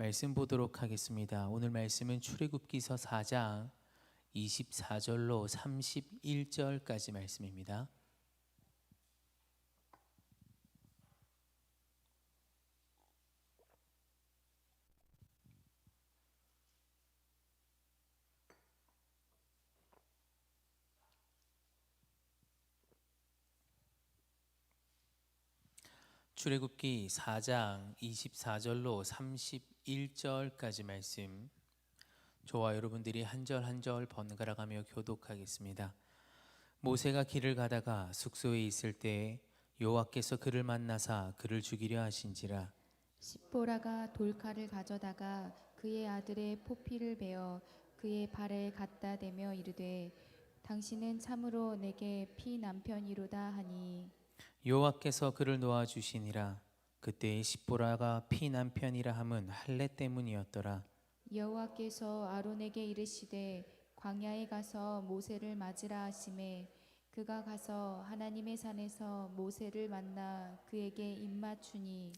말씀 보도록 하겠습니다. 오늘 말씀은 출애굽기서 4장 24절로 31절까지 말씀입니다. 출애굽기 4장 24절로 31절까지 말씀. 저와 여러분들이 한 절 한 절 번갈아 가며 교독하겠습니다. 모세가 길을 가다가 숙소에 있을 때 여호와께서 그를 만나사 그를 죽이려 하신지라. 십보라가 돌칼을 가져다가 그의 아들의 포피를 베어 그의 발에 갖다 대며 이르되 당신은 참으로 내게 피 남편이로다 하니 여호와께서 그를 놓아 주시니라. 그때의 십보라가 피 남편이라 함은 할례 때문이었더라. 여호와께서 아론에게 이르시되 광야에 가서 모세를 맞으라 하심에 그가 가서 하나님의 산에서 모세를 만나 그에게 입맞추니.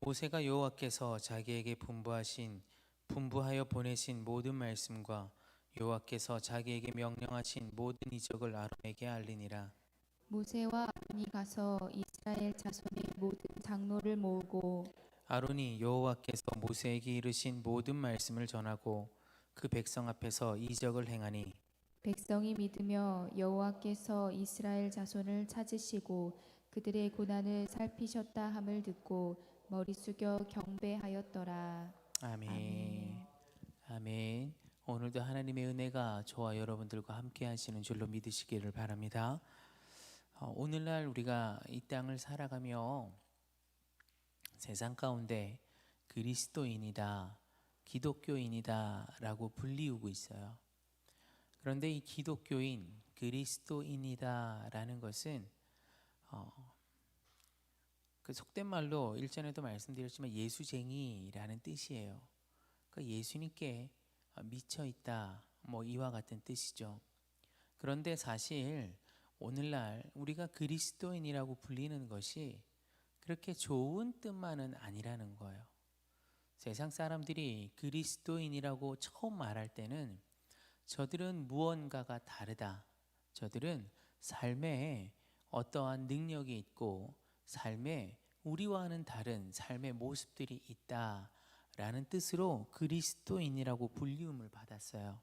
모세가 여호와께서 자기에게 분부하신 분부하여 보내신 모든 말씀과 여호와께서 자기에게 명령하신 모든 이적을 아론에게 알리니라 모세와 아론이 가서 이스라엘 자손의 모든 장로를 모으고 아론이 여호와께서 모세에게 이르신 모든 말씀을 전하고 그 백성 앞에서 이적을 행하니 백성이 믿으며 여호와께서 이스라엘 자손을 찾으시고 그들의 고난을 살피셨다 함을 듣고 머리 숙여 경배하였더라. 아멘. 아멘. 아멘. 오늘도 하나님의 은혜가 저와 여러분들과 함께 하시는 줄로 믿으시기를 바랍니다. 어, 오늘날 우리가 이 땅을 살아가며 세상 가운데 그리스도인이다, 기독교인이다 라고 불리우고 있어요. 그런데 이 기독교인, 그리스도인이다 라는 것은 어, 그 속된 말로 일전에도 말씀드렸지만 예수쟁이라는 뜻이에요. 그러니까 예수님께 미쳐 있다, 뭐 이와 같은 뜻이죠. 그런데 사실 오늘날 우리가 그리스도인이라고 불리는 것이 그렇게 좋은 뜻만은 아니라는 거예요. 세상 사람들이 그리스도인이라고 처음 말할 때는 저들은 무언가가 다르다. 저들은 삶에 어떠한 능력이 있고 삶에 우리와는 다른 삶의 모습들이 있다 라는 뜻으로 그리스도인이라고 불리움을 받았어요.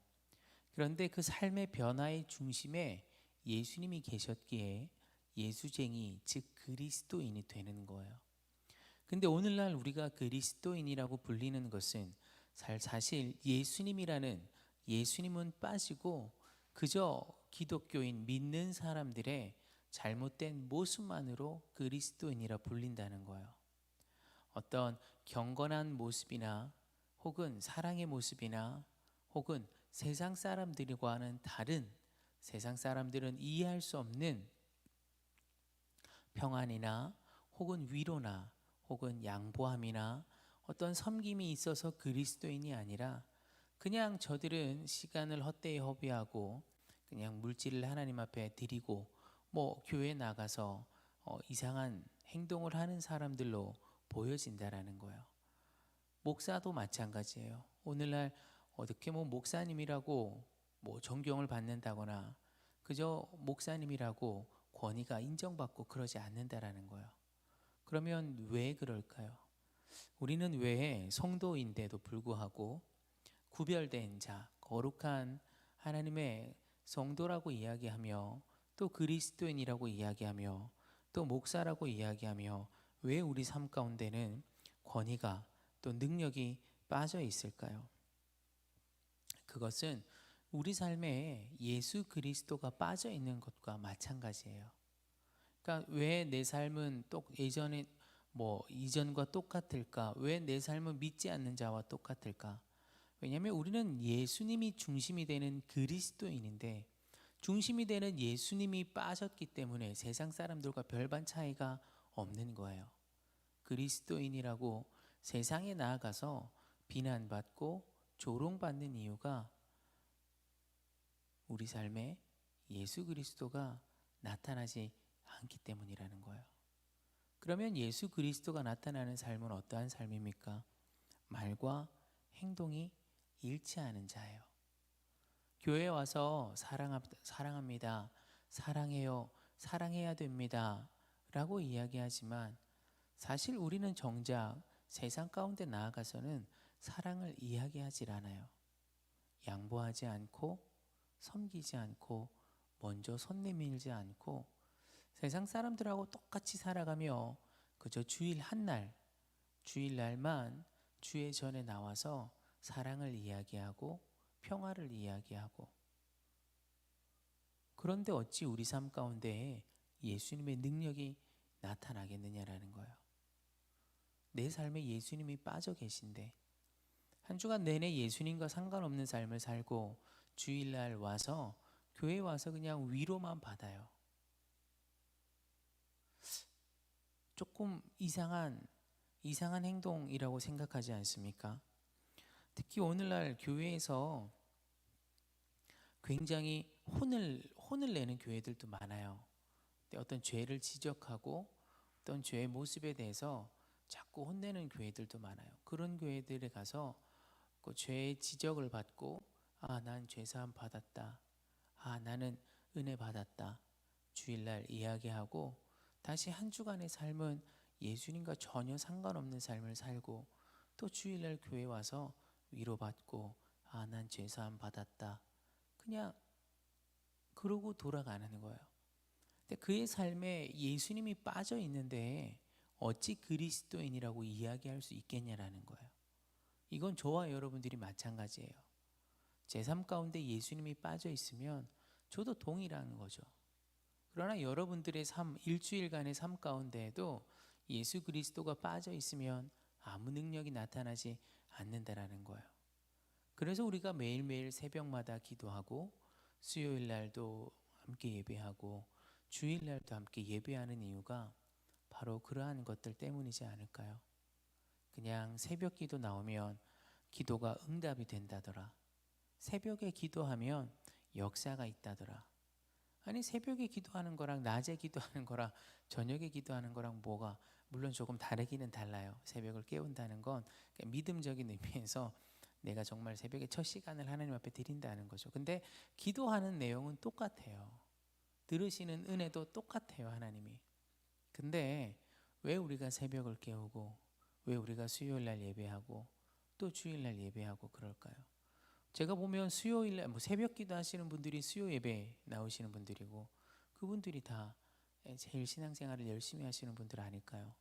그런데 그 삶의 변화의 중심에 예수님이 계셨기에 예수쟁이 즉 그리스도인이 되는 거예요. 근데 오늘날 우리가 그리스도인이라고 불리는 것은 사실 예수님이라는 예수님은 빠지고 그저 기독교인 믿는 사람들의 잘못된 모습만으로 그리스도인이라 불린다는 거예요. 어떤 경건한 모습이나 혹은 사랑의 모습이나 혹은 세상 사람들과는 다른 세상 사람들은 이해할 수 없는 평안이나 혹은 위로나 혹은 양보함이나 어떤 섬김이 있어서 그리스도인이 아니라 그냥 저들은 시간을 헛되이 허비하고 그냥 물질을 하나님 앞에 드리고 뭐 교회 나가서 어, 이상한 행동을 하는 사람들로 보여진다라는 거예요. 목사도 마찬가지예요. 오늘날 어떻게 뭐 목사님이라고 뭐 존경을 받는다거나 그저 목사님이라고 권위가 인정받고 그러지 않는다라는 거예요. 그러면 왜 그럴까요? 우리는 왜 성도인데도 불구하고 구별된 자, 거룩한 하나님의 성도라고 이야기하며 또 그리스도인이라고 이야기하며 또 목사라고 이야기하며 왜 우리 삶 가운데는 권위가 또 능력이 빠져 있을까요? 그것은 우리 삶에 예수 그리스도가 빠져 있는 것과 마찬가지예요. 그러니까 왜 내 삶은 똑 예전에 뭐 이전과 똑같을까? 왜 내 삶은 믿지 않는 자와 똑같을까? 왜냐하면 우리는 예수님이 중심이 되는 그리스도인인데 중심이 되는 예수님이 빠졌기 때문에 세상 사람들과 별반 차이가 없는 거예요. 그리스도인이라고 세상에 나아가서 비난받고 조롱받는 이유가 우리 삶에 예수 그리스도가 나타나지 않기 때문이라는 거예요. 그러면 예수 그리스도가 나타나는 삶은 어떠한 삶입니까? 말과 행동이 일치하는 자예요. 교회에 와서 사랑합, 사랑합니다. 사랑해요. 사랑해야 됩니다. 라고 이야기하지만 사실 우리는 정작 세상 가운데 나아가서는 사랑을 이야기하질 않아요. 양보하지 않고 섬기지 않고 먼저 손 내밀지 않고 세상 사람들하고 똑같이 살아가며 그저 주일 한 날, 주일 날만 주의 전에 나와서 사랑을 이야기하고 평화를 이야기하고 그런데 어찌 우리 삶 가운데 예수님의 능력이 나타나겠느냐라는 거예요. 내 삶에 예수님이 빠져 계신데 한 주간 내내 예수님과 상관없는 삶을 살고 주일날 와서 교회 와서 그냥 위로만 받아요. 조금 이상한 이상한 행동이라고 생각하지 않습니까? 특히 오늘날 교회에서 굉장히 혼을 혼을 내는 교회들도 많아요. 어떤 죄를 지적하고 어떤 죄의 모습에 대해서 자꾸 혼내는 교회들도 많아요. 그런 교회들에 가서 그 죄의 지적을 받고 아, 난 죄사함 받았다. 아, 나는 은혜 받았다. 주일날 이야기하고 다시 한 주간의 삶은 예수님과 전혀 상관없는 삶을 살고 또 주일날 교회 와서 위로받고 아, 난 죄사함 받았다. 그냥 그러고 돌아가는 거예요. 근데 그의 삶에 예수님이 빠져 있는데 어찌 그리스도인이라고 이야기할 수 있겠냐라는 거예요. 이건 저와 여러분들이 마찬가지예요. 제삶 가운데 예수님이 빠져 있으면 저도 동일한 거죠. 그러나 여러분들의 삶, 일주일간의 삶 가운데에도 예수 그리스도가 빠져 있으면 아무 능력이 나타나지 않는다라는 거예요. 그래서 우리가 매일매일 새벽마다 기도하고 수요일 날도 함께 예배하고 주일 날도 함께 예배하는 이유가 바로 그러한 것들 때문이지 않을까요? 그냥 새벽 기도 나오면 기도가 응답이 된다더라. 새벽에 기도하면 역사가 있다더라. 아니 새벽에 기도하는 거랑 낮에 기도하는 거랑 저녁에 기도하는 거랑 뭐가 물론 조금 다르기는 달라요. 새벽을 깨운다는 건 그냥 믿음적인 의미에서 내가 정말 새벽에 첫 시간을 하나님 앞에 드린다는 거죠. 근데 기도하는 내용은 똑같아요. 들으시는 은혜도 똑같아요, 하나님이. 근데 왜 우리가 새벽을 깨우고 왜 우리가 수요일 날 예배하고 또 주일 날 예배하고 그럴까요? 제가 보면 수요일 날 뭐 새벽 기도 하시는 분들이 수요 예배 나오시는 분들이고 그분들이 다 제일 신앙생활을 열심히 하시는 분들 아닐까요?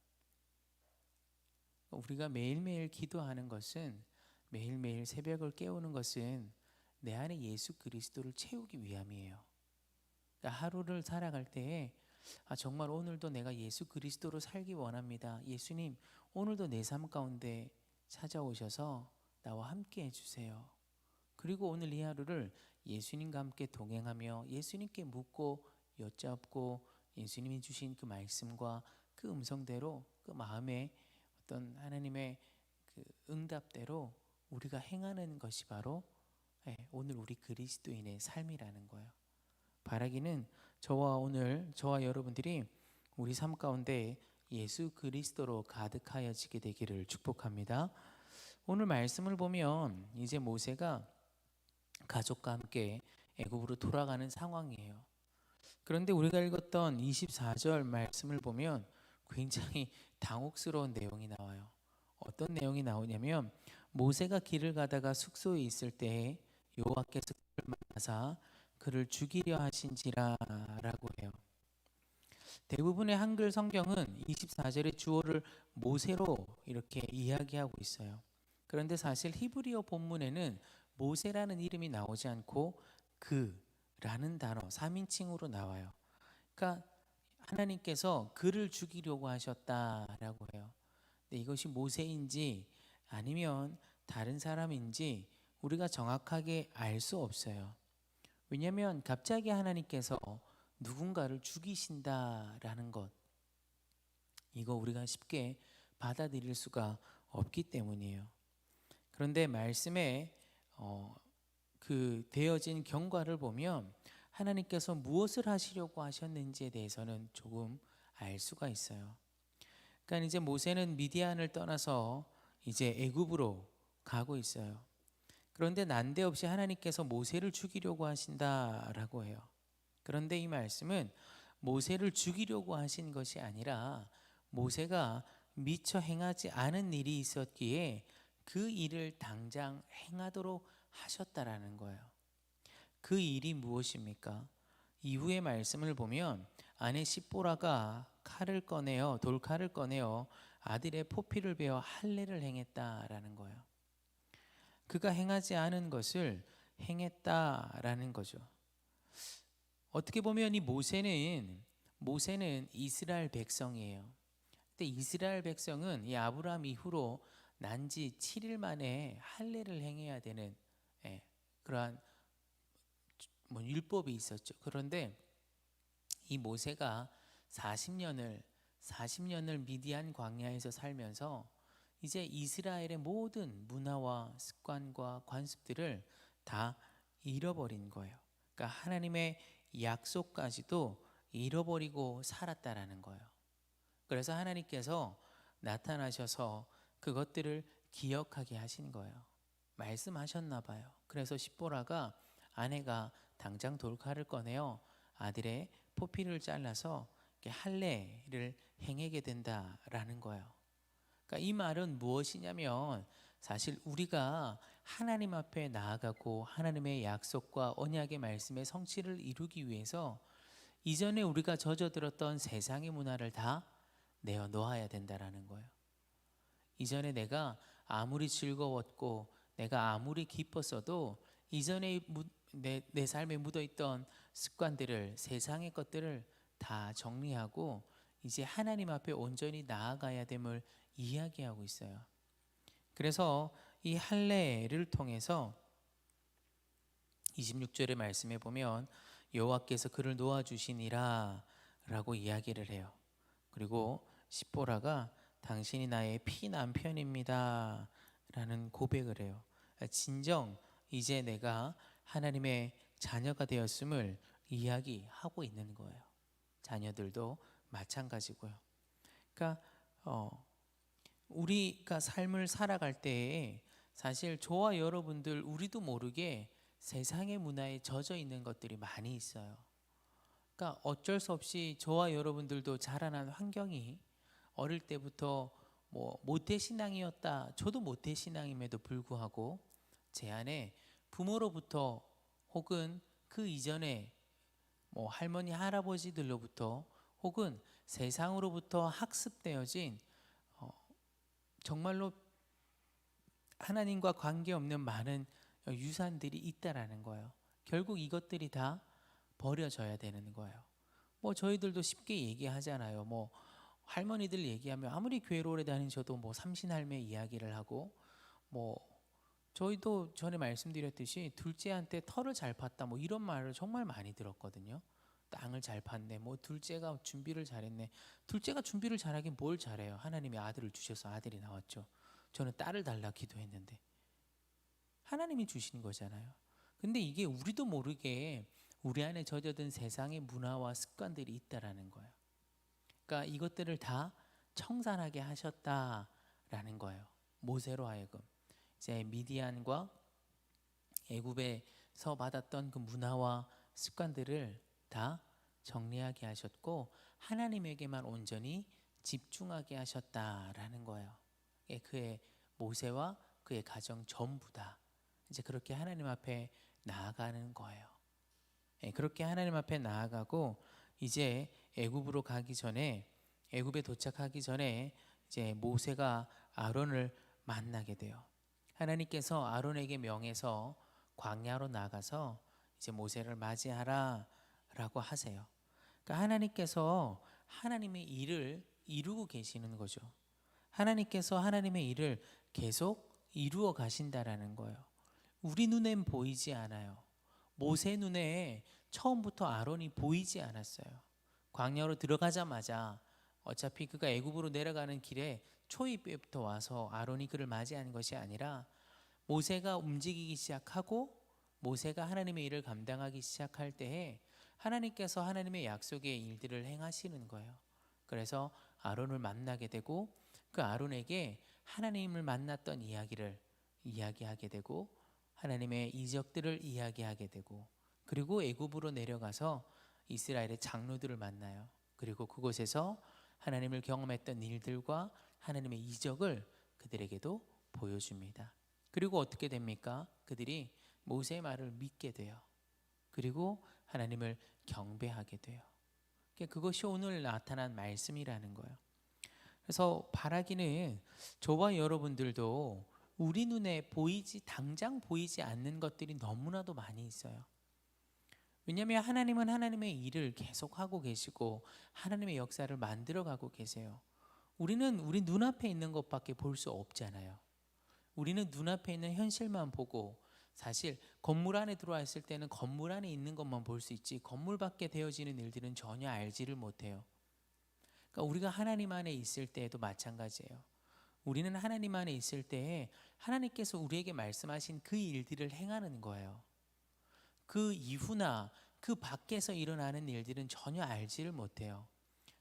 우리가 매일매일 기도하는 것은 매일매일 새벽을 깨우는 것은 내 안에 예수 그리스도를 채우기 위함이에요. 그러니까 하루를 살아갈 때에 아, 정말 오늘도 내가 예수 그리스도로 살기 원합니다. 예수님, 오늘도 내 삶 가운데 찾아오셔서 나와 함께 해주세요. 그리고 오늘 이 하루를 예수님과 함께 동행하며 예수님께 묻고 여쭙고 예수님이 주신 그 말씀과 그 음성대로 그 마음에 어떤 하나님의 그 응답대로 우리가 행하는 것이 바로 예, 오늘 우리 그리스도인의 삶이라는 거예요. 바라기는 저와 오늘 저와 여러분들이 우리 삶 가운데 예수 그리스도로 가득하여지게 되기를 축복합니다. 오늘 말씀을 보면 이제 모세가 가족과 함께 애굽으로 돌아가는 상황이에요. 그런데 우리가 읽었던 24절 말씀을 보면 굉장히 당혹스러운 내용이 나와요. 어떤 내용이 나오냐면 모세가 길을 가다가 숙소에 있을 때에 여호와께서 그를 만나사 그를 죽이려 하신지라라고 해요. 대부분의 한글 성경은 24절의 주어를 모세로 이렇게 이야기하고 있어요. 그런데 사실 히브리어 본문에는 모세라는 이름이 나오지 않고 그라는 단어 3인칭으로 나와요. 그러니까 하나님께서 그를 죽이려고 하셨다라고 해요. 근데 이것이 모세인지 아니면 다른 사람인지 우리가 정확하게 알 수 없어요. 왜냐하면 갑자기 하나님께서 누군가를 죽이신다라는 것 이거 우리가 쉽게 받아들일 수가 없기 때문이에요. 그런데 말씀에 어, 그 되어진 경과를 보면 하나님께서 무엇을 하시려고 하셨는지에 대해서는 조금 알 수가 있어요. 그러니까 이제 모세는 미디안을 떠나서 이제 애굽으로 가고 있어요. 그런데 난데없이 하나님께서 모세를 죽이려고 하신다라고 해요. 그런데 이 말씀은 모세를 죽이려고 하신 것이 아니라 모세가 미처 행하지 않은 일이 있었기에 그 일을 당장 행하도록 하셨다라는 거예요. 그 일이 무엇입니까? 이후의 말씀을 보면 아내 시보라가 칼을 꺼내어 돌칼을 꺼내어 아들의 포피를 베어 할례를 행했다라는 거예요. 그가 행하지 않은 것을 행했다라는 거죠. 어떻게 보면 이 모세는 모세는 이스라엘 백성이에요. 근데 이스라엘 백성은 이 아브라함 이후로 난지 7일 만에 할례를 행해야 되는 예, 그러한 뭐 율법이 있었죠. 그런데 이 모세가 40년을 40년을 미디안 광야에서 살면서 이제 이스라엘의 모든 문화와 습관과 관습들을 다 잃어버린 거예요. 그러니까 하나님의 약속까지도 잃어버리고 살았다라는 거예요. 그래서 하나님께서 나타나셔서 그것들을 기억하게 하신 거예요. 말씀하셨나 봐요. 그래서 십보라가 아내가 당장 돌칼을 꺼내어 아들의 포피를 잘라서 할례를 행하게 된다라는 거예요. 그러니까 이 말은 무엇이냐면 사실 우리가 하나님 앞에 나아가고 하나님의 약속과 언약의 말씀의 성취를 이루기 위해서 이전에 우리가 젖어들었던 세상의 문화를 다 내어 놓아야 된다라는 거예요. 이전에 내가 아무리 즐거웠고 내가 아무리 기뻤어도 이전에 무- 내, 내 삶에 묻어있던 습관들을 세상의 것들을 다 정리하고 이제 하나님 앞에 온전히 나아가야 됨을 이야기하고 있어요. 그래서 이 할례를 통해서 26절의 말씀에 보면 여호와께서 그를 놓아 주시니라라고 이야기를 해요. 그리고 십보라가 당신이 나의 피 남편입니다 라는 고백을 해요. 진정 이제 내가 하나님의 자녀가 되었음을 이야기하고 있는 거예요. 자녀들도 마찬가지고요. 그러니까 어, 우리가 삶을 살아갈 때에 사실 저와 여러분들 우리도 모르게 세상의 문화에 젖어 있는 것들이 많이 있어요. 그러니까 어쩔 수 없이 저와 여러분들도 자라난 환경이 어릴 때부터 뭐 모태 신앙이었다. 저도 모태 신앙임에도 불구하고 제 안에 부모로부터 혹은 그 이전에 뭐 할머니 할아버지들로부터 혹은 세상으로부터 학습되어진 어, 정말로 하나님과 관계없는 많은 유산들이 있다라는 거예요. 결국 이것들이 다 버려져야 되는 거예요. 뭐 저희들도 쉽게 얘기하잖아요. 뭐 할머니들 얘기하면 아무리 오래 다니셔도 뭐 삼신할매 이야기를 하고 뭐 저희도 전에 말씀드렸듯이 둘째한테 털을 잘 팠다 뭐 이런 말을 정말 많이 들었거든요. 땅을 잘 팠네. 뭐 둘째가 준비를 잘했네. 둘째가 준비를 잘하긴 뭘 잘해요. 하나님이 아들을 주셔서 아들이 나왔죠. 저는 딸을 달라 기도했는데 하나님이 주신 거잖아요. 근데 이게 우리도 모르게 우리 안에 젖어든 세상의 문화와 습관들이 있다라는 거예요. 그러니까 이것들을 다 청산하게 하셨다라는 거예요. 모세로 하여금 이제 미디안과 애굽에서 받았던 그 문화와 습관들을 다 정리하게 하셨고 하나님에게만 온전히 집중하게 하셨다라는 거예요. 예, 그의 모세와 그의 가정 전부 다 이제 그렇게 하나님 앞에 나아가는 거예요. 예, 그렇게 하나님 앞에 나아가고 이제 애굽으로 가기 전에 애굽에 도착하기 전에 이제 모세가 아론을 만나게 돼요. 하나님께서 아론에게 명해서 광야로 나가서 이제 모세를 맞이하라라고 하세요. 그러니까 하나님께서 하나님의 일을 이루고 계시는 거죠. 하나님께서 하나님의 일을 계속 이루어 가신다라는 거예요. 우리 눈엔 보이지 않아요. 모세 눈에 처음부터 아론이 보이지 않았어요. 광야로 들어가자마자 어차피 그가 애굽으로 내려가는 길에 초입부터 와서 아론이 그를 맞이하는 것이 아니라 모세가 움직이기 시작하고 모세가 하나님의 일을 감당하기 시작할 때에 하나님께서 하나님의 약속의 일들을 행하시는 거예요. 그래서 아론을 만나게 되고 그 아론에게 하나님을 만났던 이야기를 이야기하게 되고 하나님의 이적들을 이야기하게 되고 그리고 애굽으로 내려가서 이스라엘의 장로들을 만나요. 그리고 그곳에서 하나님을 경험했던 일들과 하나님의 이적을 그들에게도 보여줍니다. 그리고 어떻게 됩니까? 그들이 모세의 말을 믿게 돼요. 그리고 하나님을 경배하게 돼요. 그러니까 그것이 오늘 나타난 말씀이라는 거예요. 그래서 바라기는 저와 여러분들도 우리 눈에 보이지 당장 보이지 않는 것들이 너무나도 많이 있어요. 왜냐하면 하나님은 하나님의 일을 계속 하고 계시고 하나님의 역사를 만들어 가고 계세요. 우리는 우리 눈앞에 있는 것밖에 볼 수 없잖아요. 우리는 눈앞에 있는 현실만 보고 사실 건물 안에 들어왔을 때는 건물 안에 있는 것만 볼 수 있지 건물 밖에 되어지는 일들은 전혀 알지를 못해요. 그러니까 우리가 하나님 안에 있을 때에도 마찬가지예요. 우리는 하나님 안에 있을 때에 하나님께서 우리에게 말씀하신 그 일들을 행하는 거예요. 그 이후나 그 밖에서 일어나는 일들은 전혀 알지를 못해요.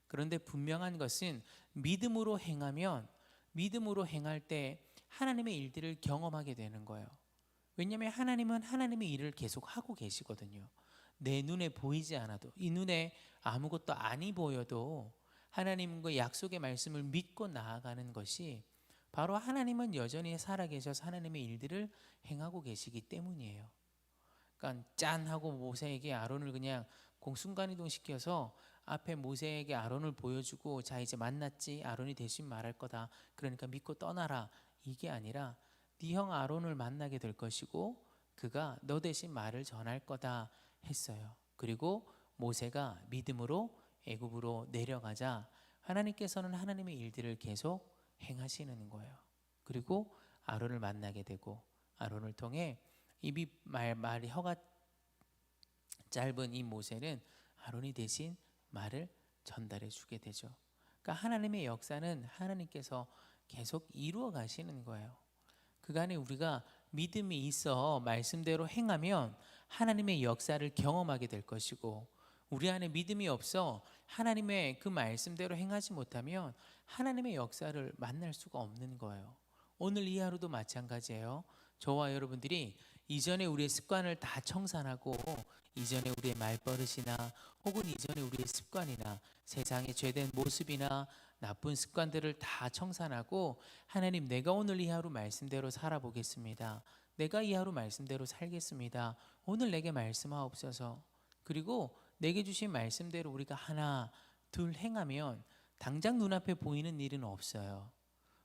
그런데 분명한 것은 믿음으로 행하면 믿음으로 행할 때 하나님의 일들을 경험하게 되는 거예요. 왜냐하면 하나님은 하나님의 일을 계속 하고 계시거든요. 내 눈에 보이지 않아도 이 눈에 아무것도 아니 보여도 하나님과 약속의 말씀을 믿고 나아가는 것이 바로 하나님은 여전히 살아계셔서 하나님의 일들을 행하고 계시기 때문이에요. 그러니까 짠 하고 모세에게 아론을 그냥 공 순간 이동 시켜서 앞에 모세에게 아론을 보여주고 자 이제 만났지 아론이 대신 말할 거다. 그러니까 믿고 떠나라. 이게 아니라 네 형 아론을 만나게 될 것이고 그가 너 대신 말을 전할 거다 했어요. 그리고 모세가 믿음으로 애굽으로 내려가자 하나님께서는 하나님의 일들을 계속 행하시는 거예요. 그리고 아론을 만나게 되고 아론을 통해 입이 말 말이 혀가 짧은 이 모세는 아론이 대신 말을 전달해 주게 되죠. 그러니까 하나님의 역사는 하나님께서 계속 이루어 가시는 거예요. 그간에 우리가 믿음이 있어 말씀대로 행하면 하나님의 역사를 경험하게 될 것이고 우리 안에 믿음이 없어 하나님의 그 말씀대로 행하지 못하면 하나님의 역사를 만날 수가 없는 거예요. 오늘 이 하루도 마찬가지예요. 저와 여러분들이 이전에 우리의 습관을 다 청산하고 이전에 우리의 말버릇이나 혹은 이전에 우리의 습관이나 세상의 죄된 모습이나 나쁜 습관들을 다 청산하고 하나님 내가 오늘 이 하루 말씀대로 살아보겠습니다. 내가 이 하루 말씀대로 살겠습니다. 오늘 내게 말씀하옵소서. 그리고 내게 주신 말씀대로 우리가 하나 둘 행하면 당장 눈앞에 보이는 일은 없어요.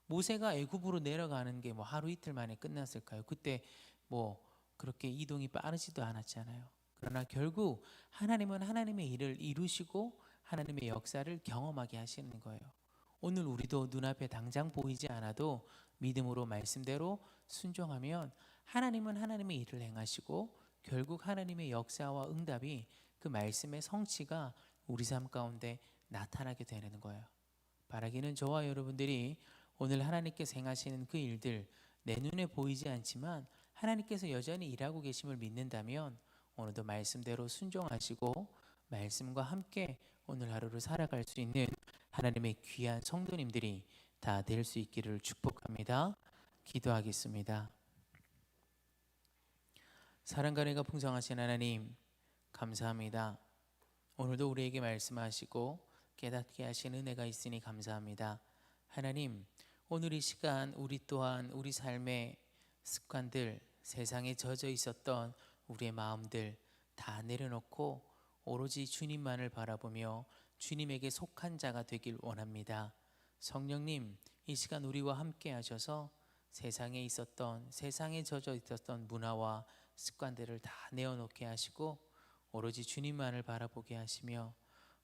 모세가 애굽으로 내려가는 게 뭐 하루 이틀 만에 끝났을까요? 그때 뭐 그렇게 이동이 빠르지도 않았잖아요. 그러나 결국 하나님은 하나님의 일을 이루시고 하나님의 역사를 경험하게 하시는 거예요. 오늘 우리도 눈앞에 당장 보이지 않아도 믿음으로 말씀대로 순종하면 하나님은 하나님의 일을 행하시고 결국 하나님의 역사와 응답이 그 말씀의 성취가 우리 삶 가운데 나타나게 되는 거예요. 바라기는 저와 여러분들이 오늘 하나님께서 행하시는 그 일들 내 눈에 보이지 않지만 하나님께서 여전히 일하고 계심을 믿는다면 오늘도 말씀대로 순종하시고 말씀과 함께 오늘 하루를 살아갈 수 있는 하나님의 귀한 성도님들이 다 될 수 있기를 축복합니다. 기도하겠습니다. 사랑과 내가 풍성하신 하나님 감사합니다. 오늘도 우리에게 말씀하시고 깨닫게 하신 은혜가 있으니 감사합니다. 하나님 오늘 이 시간 우리 또한 우리 삶의 습관들 세상에 젖어 있었던 우리의 마음들 다 내려놓고 오로지 주님만을 바라보며 주님에게 속한 자가 되길 원합니다. 성령님, 이 시간 우리와 함께 하셔서 세상에 있었던 세상에 젖어 있었던 문화와 습관들을 다 내어놓게 하시고 오로지 주님만을 바라보게 하시며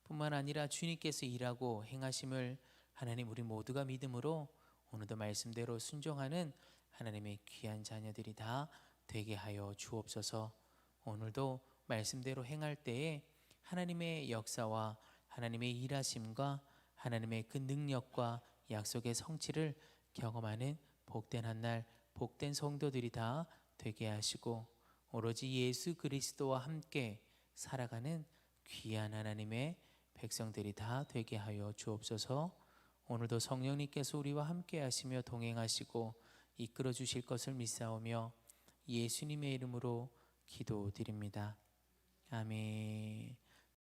뿐만 아니라 주님께서 일하고 행하심을 하나님 우리 모두가 믿음으로 오늘도 말씀대로 순종하는 하나님의 귀한 자녀들이 다 되게 하여 주옵소서. 오늘도 말씀대로 행할 때에 하나님의 역사와 하나님의 일하심과 하나님의 그 능력과 약속의 성취를 경험하는 복된 한 날 복된 성도들이 다 되게 하시고 오로지 예수 그리스도와 함께 살아가는 귀한 하나님의 백성들이 다 되게 하여 주옵소서. 오늘도 성령님께서 우리와 함께 하시며 동행하시고 이끌어 주실 것을 믿사오며 예수님의 이름으로 기도드립니다. 아멘.